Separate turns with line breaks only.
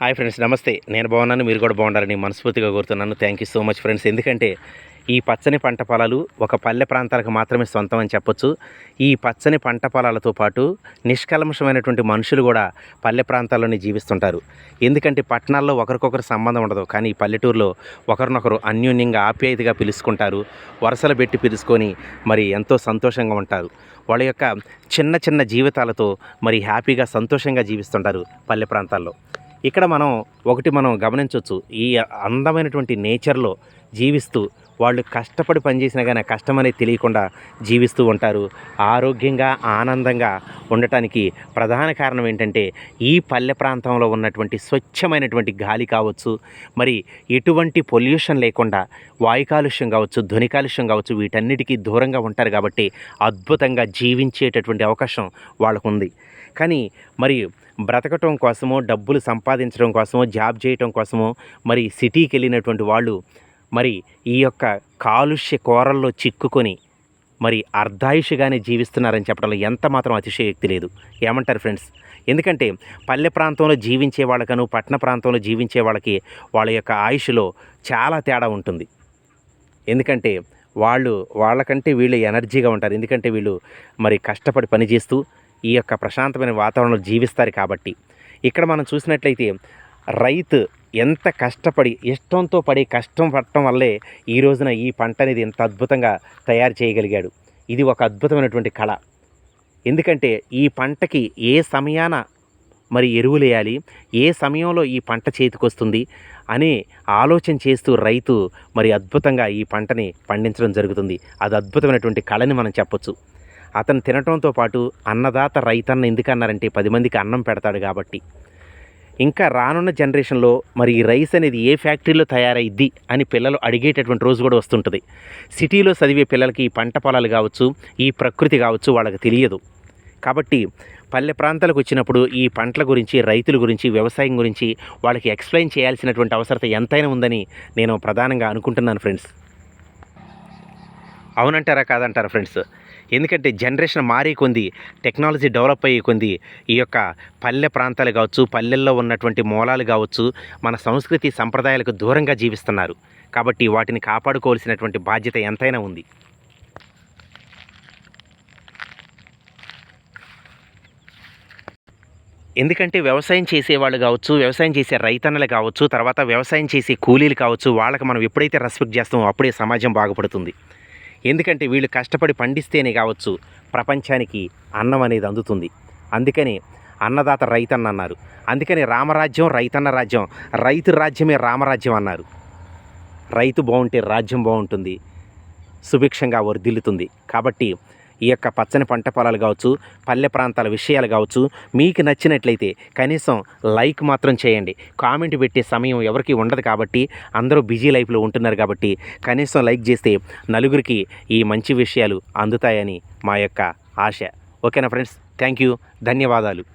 Hi friends నమస్తే. నేను బాగున్నాను మీరు కూడా బాగుండాలని మనస్ఫూర్తిగా కోరుతున్నాను. Thank you so much friends ఎందుకంటే ఈ పచ్చని పంట పొలాలు ఒక పల్లె ప్రాంతాలకు మాత్రమే సొంతం అని చెప్పొచ్చు. ఈ పచ్చని పంట పొలాలతో పాటు నిష్కల్మషమైనటువంటి మనుషులు కూడా పల్లె ప్రాంతాల్లోనే జీవిస్తుంటారు. ఎందుకంటే పట్టణాల్లో ఒకరికొకరు సంబంధం ఉండదు. కానీ ఈ పల్లెటూరులో ఒకరినొకరు అన్యోన్యంగా ఆప్యాయతగా పిలుచుకుంటారు. వరుసలు పెట్టి పిలుచుకొని మరి ఎంతో సంతోషంగా ఉంటారు. వాళ్ళ యొక్క చిన్న చిన్న జీవితాలతో మరి హ్యాపీగా సంతోషంగా జీవిస్తుంటారు పల్లె ప్రాంతాల్లో. ఇక్కడ మనం ఒకటి మనం గమనించవచ్చు. ఈ అందమైనటువంటి నేచర్లో జీవిస్తూ వాళ్ళు కష్టపడి పనిచేసినా కానీ కష్టమనేది కష్టం అనేది తెలియకుండా జీవిస్తూ ఉంటారు. ఆరోగ్యంగా ఆనందంగా ఉండటానికి ప్రధాన కారణం ఏంటంటే ఈ పల్లె ప్రాంతంలో ఉన్నటువంటి స్వచ్ఛమైనటువంటి గాలి కావచ్చు మరి ఎటువంటి పొల్యూషన్ లేకుండా వాయు కాలుష్యం కావచ్చు ధ్వని కాలుష్యం కావచ్చు వీటన్నిటికీ దూరంగా ఉంటారు కాబట్టి అద్భుతంగా జీవించేటటువంటి అవకాశం వాళ్ళకు ఉంది కానీ మరి బ్రతకటం కోసమో డబ్బులు సంపాదించడం కోసమో జాబ్ చేయటం కోసమో మరి సిటీకి వెళ్ళినటువంటి వాళ్ళు మరి ఈ యొక్క కాలుష్య కోరల్లో చిక్కుకొని మరి అర్ధాయుషగానే జీవిస్తున్నారని చెప్పడంలో ఎంత మాత్రం అతిశయోక్తి లేదు. ఏమంటారు ఫ్రెండ్స్? ఎందుకంటే పల్లె ప్రాంతంలో జీవించే వాళ్ళకను పట్టణ ప్రాంతంలో జీవించే వాళ్ళకి వాళ్ళ యొక్క ఆయుష్లో చాలా తేడా ఉంటుంది. ఎందుకంటే వాళ్ళు వాళ్ళకంటే వీళ్ళు ఎనర్జీగా ఉంటారు. ఎందుకంటే వీళ్ళు మరి కష్టపడి పనిచేస్తూ ఈ యొక్క ప్రశాంతమైన వాతావరణంలో జీవిస్తారు కాబట్టి. ఇక్కడ మనం చూసినట్లయితే రైతు ఎంత కష్టపడి ఇష్టంతో పడి కష్టం పడటం వల్లే ఈ రోజున ఈ పంట అనేది ఎంత అద్భుతంగా తయారు చేయగలిగాడు. ఇది ఒక అద్భుతమైనటువంటి కళ. ఎందుకంటే ఈ పంటకి ఏ సమయాన మరి ఎరువులు వేయాలి ఏ సమయంలో ఈ పంట చేతికొస్తుంది అని ఆలోచన చేస్తూ రైతు మరి అద్భుతంగా ఈ పంటని పండించడం జరుగుతుంది. అది అద్భుతమైనటువంటి కళని మనం చెప్పొచ్చు. అతను తినటంతో పాటు అన్నదాత రైతన్న ఎందుకన్నారంటే పది మందికి అన్నం పెడతాడు కాబట్టి. ఇంకా రానున్న జనరేషన్లో మరి ఈ రైస్ అనేది ఏ ఫ్యాక్టరీలో తయారైద్ది అని పిల్లలు అడిగేటటువంటి రోజు కూడా వస్తుంటుంది. సిటీలో చదివే పిల్లలకి ఈ పంట పొలాలు కావచ్చు ఈ ప్రకృతి కావచ్చు వాళ్ళకి తెలియదు. కాబట్టి పల్లె ప్రాంతాలకు వచ్చినప్పుడు ఈ పంటల గురించి రైతుల గురించి వ్యవసాయం గురించి వాళ్ళకి ఎక్స్ప్లెయిన్ చేయాల్సినటువంటి అవసరత ఎంతైనా ఉందని నేను ప్రధానంగా అనుకుంటున్నాను ఫ్రెండ్స్. అవునంటారా కాదంటారా ఫ్రెండ్స్? ఎందుకంటే జనరేషన్ మారే కొంది టెక్నాలజీ డెవలప్ అయ్యే కొంది ఈ యొక్క పల్లె ప్రాంతాలు కావచ్చు పల్లెల్లో ఉన్నటువంటి మూలాలు కావచ్చు మన సంస్కృతి సంప్రదాయాలకు దూరంగా జీవిస్తున్నారు. కాబట్టి వాటిని కాపాడుకోవాల్సినటువంటి బాధ్యత ఎంతైనా ఉంది. ఎందుకంటే వ్యవసాయం చేసేవాళ్ళు కావచ్చు వ్యవసాయం చేసే రైతన్నలు కావచ్చు తర్వాత వ్యవసాయం చేసే కూలీలు కావచ్చు వాళ్ళకి మనం ఎప్పుడైతే రెస్పెక్ట్ చేస్తామో అప్పుడే సమాజం బాగుపడుతుంది. ఎందుకంటే వీళ్ళు కష్టపడి పండిస్తేనే కావచ్చు ప్రపంచానికి అన్నం అనేది అందుతుంది. అందుకని అన్నదాత రైతన్న అన్నారు. అందుకని రామరాజ్యం రైతన్న రాజ్యం రైతు రాజ్యమే రామరాజ్యం అన్నారు. రైతు బాగుంటే రాజ్యం బాగుంటుంది. సుభిక్షంగా వర్ధిల్లుతుంది కాబట్టి ఈ యొక్క పచ్చని పంట పొలాలు కావచ్చు పల్లె ప్రాంతాల విషయాలు కావచ్చు మీకు నచ్చినట్లయితే కనీసం లైక్ మాత్రం చేయండి. కామెంట్ పెట్టే సమయం ఎవరికి ఉండదు కాబట్టి అందరూ బిజీ లైఫ్లో ఉంటున్నారు కాబట్టి కనీసం లైక్ చేస్తే నలుగురికి ఈ మంచి విషయాలు అందుతాయని మా యొక్క ఆశ. ఓకేనా ఫ్రెండ్స్? Thank you. ధన్యవాదాలు.